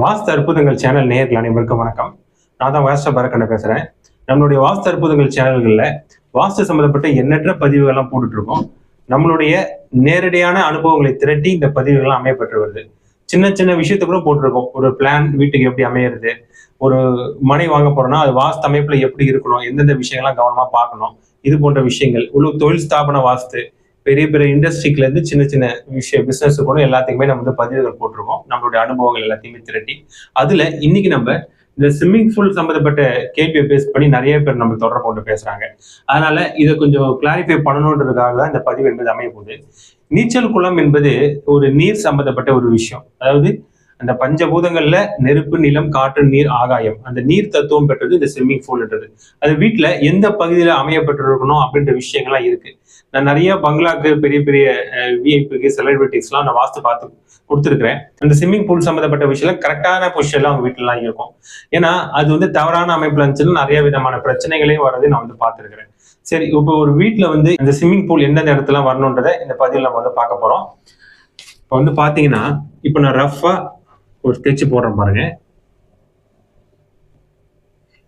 வாஸ்து அற்புதங்கள் சேனல் நேரில் அனைவருக்கும் வணக்கம். நான் தான் வாஸ்து பரக்கண்ண பேசுறேன். நம்மளுடைய வாஸ்து அற்புதங்கள் சேனல்களில் வாஸ்து சம்மந்தப்பட்ட எண்ணற்ற பதிவுகள்லாம் போட்டுட்ருக்கோம் நம்மளுடைய நேரடியான அனுபவங்களை திரட்டி இந்த பதிவுகள்லாம் அமையப்பட்டு வருது. சின்ன சின்ன விஷயத்த கூட போட்டிருக்கோம் ஒரு பிளான் வீட்டுக்கு எப்படி அமையிறது ஒரு மனை வாங்க போறோம்னா அது வாஸ்து அமைப்பில் எப்படி இருக்கணும் எந்தெந்த விஷயங்கள்லாம் கவனமாக பார்க்கணும் இது போன்ற விஷயங்கள். உள்ள தொழில் ஸ்தாபன வாஸ்து பெரிய பெரிய இண்டஸ்ட்ரிக்குல இருந்து சின்ன சின்ன விஷயம் பிசினஸ் கூட எல்லாத்துக்குமே நம்ம வந்து பதிவுகள் போட்டிருக்கோம். நம்மளுடைய அனுபவங்கள் எல்லாத்தையுமே திரட்டி அதுல இன்னைக்கு நம்ம இந்த ஸ்விம்மிங் பூல் சம்மந்தப்பட்ட கேள்வியை பேஸ் பண்ணி நிறைய பேர் நம்ம தொடர்பு கொண்டு பேசுறாங்க. அதனால இதை கொஞ்சம் கிளாரிஃபை பண்ணணுன்றதுக்காக தான் இந்த பதிவு என்பது அமைய போகுது நீச்சல் குளம் என்பது ஒரு நீர் சம்பந்தப்பட்ட ஒரு விஷயம். அதாவது அந்த பஞ்சபூதங்கள்ல நெருப்பு நிலம் காற்று நீர் ஆகாயம். அந்த நீர் தத்துவம் பெற்றது இந்த ஸ்விம்மிங் பூல்ன்றது அது வீட்டுல எந்த பகுதியில அமையப்பட்டிருக்கணும் அப்படின்ற விஷயங்கள்லாம் இருக்கு. நான் நிறைய பங்களாக்கு பெரிய பெரிய விஐபிக்கு செலிபிரிட்டிஸ்லாம் நான் வாஸ்து பார்த்து கொடுத்துருக்கிறேன். அந்த ஸ்விம்மிங் பூல் சம்மந்தப்பட்ட விஷயம் கரெக்டான பொசிஷன்ல அவங்க வீட்டிலலாம் இருக்கும். ஏன்னா அது வந்து தவறான அமைப்புல இருந்துச்சுன்னா நிறைய விதமான பிரச்சனைகளே வர்றதை நான் வந்து பார்த்துருக்கிறேன். சரி இப்போ ஒரு வீட்டுல வந்து இந்த ஸ்விம்மிங் பூல் எந்தெந்த இடத்துல வரணுன்றதை இந்த பதிவில் நம்ம வந்து பார்க்க போறோம். இப்போ வந்து பாத்தீங்கன்னா இப்போ நான் ரஃபா ஒரு ஸ்கெட்ச் போடுறேன் பாருங்க.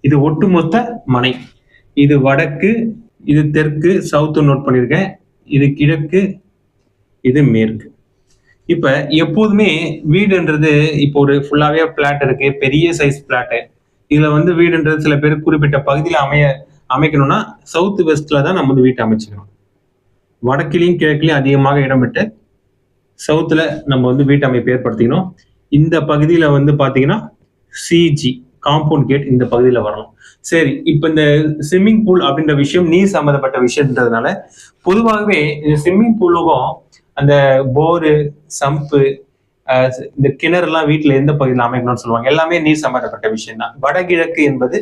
இது ஒட்டுமொத்த மனை. இது வடக்கு இது தெற்கு சவுத்து நோட் பண்ணியிருக்கேன் இது கிழக்கு இது மேற்கு. இப்ப எப்போதுமே வீடுன்றது இப்போ ஒரு ஃபுல்லாவே பிளாட் இருக்கு பெரிய சைஸ் பிளாட்டு இதுல வந்து வீடுன்றது சில பேர் குறிப்பிட்ட பகுதியில் அமைய அமைக்கணும்னா சவுத் வெஸ்ட்ல தான் நம்ம வந்து வீட்டை அமைச்சுக்கணும். வடக்கிலையும் கிழக்கிலையும் அதிகமாக இடம் விட்டு சவுத்துல நம்ம வந்து வீட்டு அமைப்பு ஏற்படுத்திக்கணும். இந்த பகுதியில வந்து பாத்தீங்கன்னா சிஜி காம்பவுண்ட் கேட் இந்த பகுதியில வரணும் சரி இப்போ இந்த ஸ்விம்மிங் பூல் அப்படின்ற விஷயம் நீர் சம்மந்தப்பட்ட விஷயம்ன்றதுனால பொதுவாகவே இந்த ஸ்விம்மிங் பூலுக்கும் அந்த போரு சம்பு இந்த கிணறுலாம் வீட்டில் எந்த பகுதியில் அமைக்கணும்னு சொல்லுவாங்க. எல்லாமே நீர் சம்மந்தப்பட்ட விஷயம் தான் வடகிழக்கு என்பது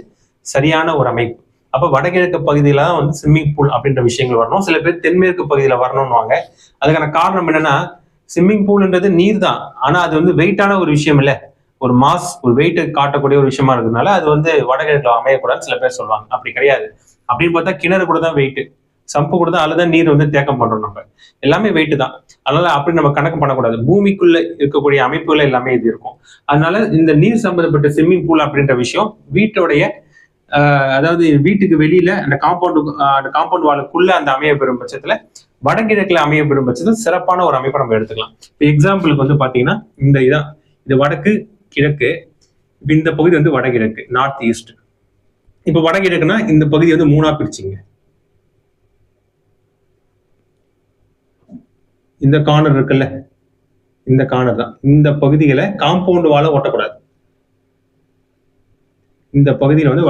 சரியான ஒரு அமைப்பு. அப்போ வடகிழக்கு பகுதியில தான் வந்து ஸ்விம்மிங் பூல் அப்படின்ற விஷயங்கள் வரணும். சில பேர் தென்மேற்கு பகுதியில் வரணும்னுவாங்க. அதுக்கான காரணம் என்னன்னா ஸ்விம்மிங் பூல்ன்றது நீர் தான் ஆனால் அது வந்து வெயிட்டான ஒரு விஷயம் இல்லை. ஒரு மாஸ் ஒரு வெயிட்டை காட்டக்கூடிய ஒரு விஷயமா இருக்கிறதுனால அது வந்து வடகிழக்கு அமையக்கூடாதுன்னு சில பேர் சொல்லுவாங்க. அப்படி கிடையாது. அப்படின்னு பார்த்தா கிணறு கூட தான் வெயிட்டு சம்பு கூட தான் அதுதான் நீர் வந்து தேக்கம் பண்றோம் நம்ம. எல்லாமே வெயிட் தான். அதனால அப்படி நம்ம கணக்கு பண்ணக்கூடாது. பூமிக்குள்ள இருக்கக்கூடிய அமைப்புகள் எல்லாமே இது இருக்கும். அதனால இந்த நீர் சம்பந்தப்பட்ட ஸ்விம்மிங் பூல் அப்படின்ற விஷயம் வீட்டோடைய அதாவது வீட்டுக்கு வெளியில அந்த காம்பவுண்டு அந்த காம்பவுண்ட் வாலுக்குள்ள அந்த அமைய பெறும் பட்சத்துல வடகிழக்குல அமைய பெறும் பட்சத்தில் சிறப்பான ஒரு அமைப்பை நம்ம எடுத்துக்கலாம். இப்போ எக்ஸாம்பிளுக்கு வந்து பாத்தீங்கன்னா இந்த இதான். இது வடக்கு கிழக்கு இந்த பகுதி வந்து வடகிழக்கு நார்த் ஈஸ்ட் இப்போ வடகிழக்குன்னா இந்த பகுதி வந்து மூணா பிரிச்சிங்க. இந்த கார்னர் இருக்குல்ல? இந்த கார்னர் தான். இந்த பகுதிகளை காம்பவுண்ட் வாழ ஓட்டக்கூடாது. இந்த பகுதியில் வந்து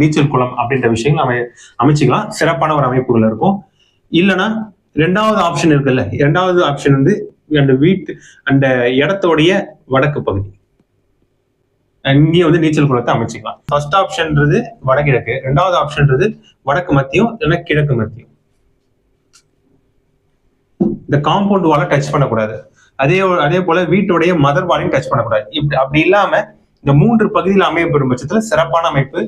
நீச்சல் குளம் அப்படின்ற விஷயங்கள் அமை அமைச்சிக்கலாம். சிறப்பான ஒரு அமைப்புகள் இருக்கும். இல்லைன்னா ரெண்டாவது ஆப்ஷன் இருக்குல்ல. இரண்டாவது ஆப்ஷன் வந்து அந்த வீட்டு அந்த இடத்தோடைய வடக்கு பகுதி. இங்கேயும் வந்து நீச்சல் குளத்தை அமைச்சிக்கலாம். ஃபர்ஸ்ட் ஆப்ஷன்ன்றது வடகிழக்கு. ரெண்டாவது ஆப்ஷன்ன்றது வடக்கு மத்தியம் இல்லைன்னா கிழக்கு மத்தியம். இந்த காம்பவுண்ட் வால டச் பண்ணக்கூடாது. அதே அதே போல வீட்டுடைய மதர் வாலையும் டச் பண்ணக்கூடாது. இப்படி அப்படி இல்லாம இந்த மூன்று பகுதியில் அமையப்பெறும் பட்சத்துல சிறப்பான அமைப்பு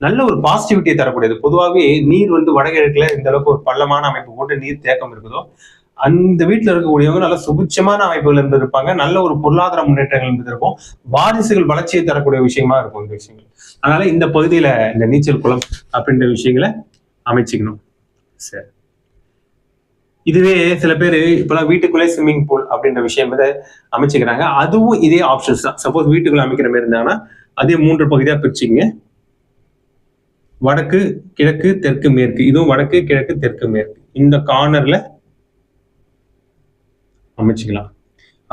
நல்ல ஒரு பாசிட்டிவிட்டியை தரக்கூடியது. பொதுவாகவே நீர் வந்து வடகிழக்குல இந்த அளவுக்கு ஒரு பள்ளமான அமைப்பு போட்டு நீர் தேக்கம் இருக்குதோ அந்த வீட்டுல இருக்கக்கூடியவங்க நல்ல சுபிட்சமான அமைப்புகள் இருந்திருப்பாங்க. நல்ல ஒரு பொருளாதார முன்னேற்றங்கள் இருந்து இருக்கும் வாரிசுகள் வளர்ச்சியை தரக்கூடிய விஷயமா இருக்கும் இந்த விஷயங்கள். அதனால இந்த பகுதியில இந்த நீச்சல் குளம் அப்படின்ற விஷயங்களை அமைச்சுக்கணும். சரி. இதுவே சில பேர் இப்பெல்லாம் வீட்டுக்குள்ளே ஸ்விம்மிங் பூல் அப்படின்ற விஷயம் வந்து அமைச்சுக்கிறாங்க. அதுவும் இதே ஆப்ஷன்ஸ் தான். சப்போஸ் வீட்டுக்குள்ள அமைக்கிற மாதிரி இருந்தாங்கன்னா அதே மூன்று பகுதியா பிரிச்சுங்க வடக்கு கிழக்கு தெற்கு மேற்கு. இதுவும் வடக்கு கிழக்கு தெற்கு மேற்கு. இந்த கார்னர்ல அமைச்சிக்கலாம்.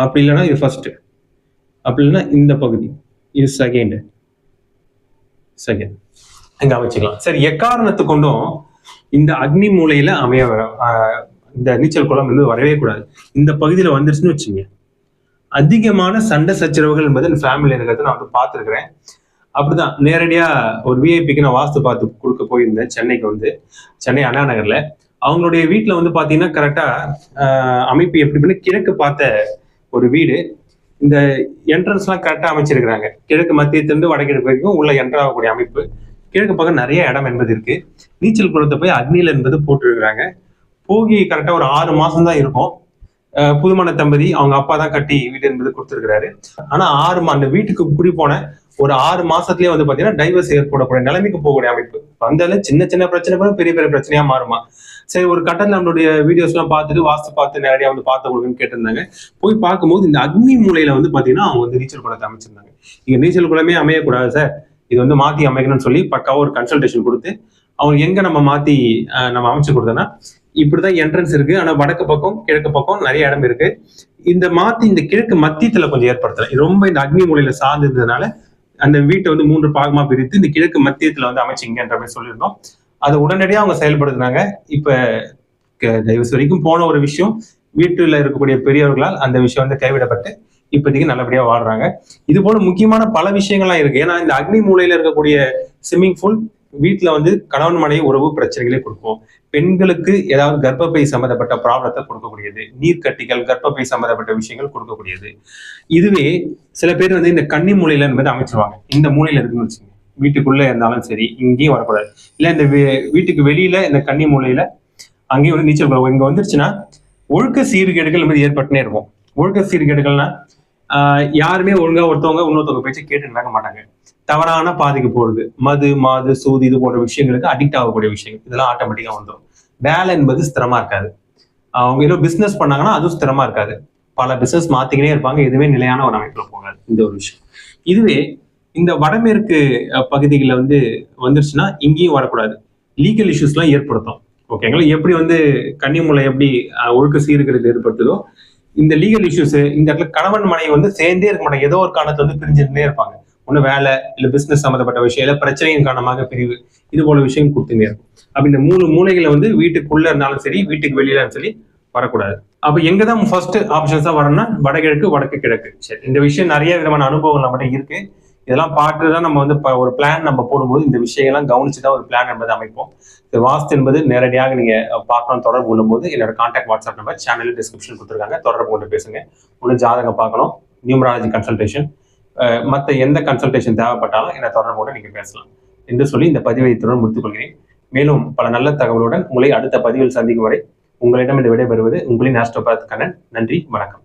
அப்படி இல்லைன்னா இது ஃபர்ஸ்ட் அப்படி இல்லைன்னா இந்த பகுதி. இது செகண்ட் செகண்ட் இங்க அமைச்சிக்கலாம். சரி எக்காரணத்து கொண்டும் இந்த அக்னி மூலையில அமைய இந்த நீச்சல் குளம் வந்து வரவே கூடாது. இந்த பகுதியில வந்துருச்சுன்னு வச்சுங்க. அதிகமான சண்டை சச்சரவுகள் என்பது ஃபேமிலி இருக்கிறத நான் வந்து பார்த்துருக்குறேன். அப்படிதான். நேரடியா ஒரு விஐபிக்கு நான் வாஸ்து பார்த்து கொடுக்க போயிருந்தேன் சென்னைக்கு வந்து. சென்னை அண்ணா நகர்ல. அவங்களுடைய வீட்டுல வந்து பாத்தீங்கன்னா கரெக்டா அமைப்பு எப்படி பண்ணி கிழக்கு பார்த்த ஒரு வீடு. இந்த என்ட்ரன்ஸ் எல்லாம் கரெக்டா அமைச்சிருக்கிறாங்க. கிழக்கு மத்தியத்திலிருந்து வடகிழக்கு வரைக்கும் உள்ள என்ட்ராகக்கூடிய அமைப்பு. கிழக்கு பக்கம் நிறைய இடம் என்பது இருக்கு. நீச்சல் குளத்தை போய் அக்னியில் என்பது போட்டிருக்கிறாங்க. போகி கரெக்டா ஒரு ஆறு மாசம் தான் இருக்கும். புதுமண தம்பதி அவங்க அப்பா தான் கட்டி வீடு என்பது கொடுத்துருக்கிறாரு. ஆனா ஆறு மா- அந்த வீட்டுக்கு குடி போன ஒரு ஆறு மாசத்துலயே வந்து பாத்தீங்கன்னா டைவர்ஸ் ஏற்படக்கூடிய நிலைமைக்கு போகக்கூடிய அமைப்பு. வந்தால சின்ன சின்ன பிரச்சனை கூட பெரிய பெரிய பிரச்சனையா மாறுமா. சரி ஒரு கட்டத்துல நம்மளுடைய வீடியோஸ் எல்லாம் பார்த்துட்டு வாஸ்து பார்த்து நேரடியா வந்து பார்த்து கொடுங்கன்னு கேட்டிருந்தாங்க. போய் பார்க்கும்போது இந்த அக்னி மூலையில வந்து பாத்தீங்கன்னா அவங்க வந்து நீச்சல் குளத்தை அமைச்சிருந்தாங்க. இங்க நீச்சல் குளமே அமையக்கூடாது சார். இது வந்து மாத்தி அமைக்கணும்னு சொல்லி பக்காவா ஒரு கன்சல்டேஷன் கொடுத்து அவங்க எங்க நம்ம மாத்தி நம்ம அமைச்சு கொடுத்தோம்னா இப்படிதான் என்ட்ரன்ஸ் இருக்கு. ஆனா வடக்கு பக்கம் கிழக்கு பக்கம் நிறைய இடம் இருக்கு. இந்த மாத்தி இந்த கிழக்கு மத்தியத்துல கொஞ்சம் ஏற்படுத்தல. இது ரொம்ப இந்த அக்னி மூலையில சார்ந்து இருந்ததுனால அந்த வீட்டை வந்து மூன்று பாகமா பிரித்து இந்த கிழக்கு மத்தியத்துல வந்து அமைச்சிங்கன்ற மாதிரி சொல்லியிருந்தோம். அதை உடனடியாக அவங்க செயல்படுத்தினாங்க. இப்ப க- தயவு வரைக்கும் போன ஒரு விஷயம் வீட்டுல இருக்கக்கூடிய பெரியவர்களால் அந்த விஷயம் வந்து கைவிடப்பட்டு இப்போதைக்கு நல்லபடியா வாழ்றாங்க. இது போல முக்கியமான பல விஷயங்கள்லாம் இருக்கு. ஏன்னா இந்த அக்னி மூலையில இருக்கக்கூடிய ஸ்விம்மிங் பூல் வீட்டுல வந்து கணவன் மனைவி உறவு பிரச்சனைகளை கொடுக்கும். பெண்களுக்கு ஏதாவது கர்ப்பப்பை சம்மந்தப்பட்ட ப்ராப்ளத்தை கொடுக்கக்கூடியது. நீர்க்கட்டிகள் கர்ப்பப்பை சம்மந்தப்பட்ட விஷயங்கள் கொடுக்கக்கூடியது. இதுவே சில பேர் வந்து இந்த கன்னி மூலையில என்பது அமைச்சிருவாங்க. இந்த மூலையில இருக்குன்னு வச்சுங்க வீட்டுக்குள்ள இருந்தாலும் சரி இங்கேயும் வரக்கூடாது. இல்ல இந்த வீட்டுக்கு வெளியில இந்த கன்னி மூலையில அங்கேயும் வந்து நீச்சல் இங்கே இங்க வந்துருச்சுன்னா ஒழுக்க சீர்கேடுகள் என்பது ஏற்பட்டுனே இருக்கும். ஒழுக்க சீர்கேடுகள்னா யாருமே ஒழுங்கா ஒருத்தவங்க இன்னொருத்தவங்க பேச்சு கேட்டு நடக்க மாட்டாங்க. தவறான பாதைக்கு போறது மது மாது சூது இது போன்ற விஷயங்களுக்கு அடிக்ட் ஆகக்கூடிய விஷயங்கள் இதெல்லாம் ஆட்டோமேட்டிக்கா வந்துடும் வேலை என்பது ஸ்திரமா இருக்காது. அவங்க ஏதோ பிசினஸ் பண்ணாங்கன்னா அதுவும் ஸ்திரமா இருக்காது. பல பிசினஸ் மாத்திக்கினே இருப்பாங்க எதுவுமே நிலையான ஒரு அமைப்புல போகாது. இந்த ஒரு விஷயம். இதுவே இந்த வடமேற்கு பகுதிகளில் வந்து வந்துருச்சுன்னா இங்கேயும் வரக்கூடாது. லீகல் இஷ்யூஸ்லாம் ஏற்படுத்தும். ஓகேங்களா எப்படி வந்து கன்னிமுலை எப்படி அஹ், ஒழுக்க சீர்கிறது ஏற்படுத்துதோ இந்த லீகல் இஷ்யூஸ் இந்த இடத்துல கணவன் மனைவி வந்து சேர்ந்தே இருக்க மாட்டாங்க. ஏதோ ஒரு காரணத்துல வந்து பிரிஞ்சிருந்தே இருப்பாங்க. ஒன்னும் வேலை இல்ல பிசினஸ் சம்மந்தப்பட்ட விஷயம் இல்ல பிரச்சனையின் காரணமாக பிரிவு. இது போல விஷயம் கொடுத்துட்டே இருக்கும். அப்ப இந்த மூணு மூலைகளை வந்து வீட்டுக்குள்ள இருந்தாலும் சரி வீட்டுக்கு வெளியில சரி வரக்கூடாது. அப்ப எங்க தான் ஃபர்ஸ்ட் ஆப்ஷன்ஸா வரணும்னா வடகிழக்கு வடக்கு கிழக்கு. சரி இந்த விஷயம் நிறைய விதமான அனுபவங்கள் நம்மகிட்ட இருக்கு. இதெல்லாம் பார்த்து தான் நம்ம வந்து ஒரு பிளான் நம்ம போடும்போது இந்த விஷயங்கள்லாம் கவனிச்சு தான் ஒரு பிளான் என்பதை அமைப்போம். இந்த வாஸ்து என்பது நேரடியாக நீங்க பார்க்கணும் தொடர்பு கொள்ளும்போது என்னோட contact WhatsApp number channel description கொடுத்துருக்காங்க. தொடர்பு கொண்டு பேசுங்க. ஒன்று ஜாதகம் பார்க்கணும். நியூமராலஜி கன்சல்டேஷன் மற்ற எந்த கன்சல்டேஷன் தேவைப்பட்டாலும் என்னை தொடர்பு கொண்டு நீங்க பேசலாம். என்று சொல்லி இந்த பதிவை இத்துடன் முடித்துக்கொள்கிறேன் மேலும் பல நல்ல தகவலுடன் உங்களை அடுத்த பதிவில் சந்திக்கும் வரை உங்களிடம் இந்த விடைபெறுவது உங்களின் ஆஸ்ட்ரோபாத் கண்ணன். நன்றி வணக்கம்.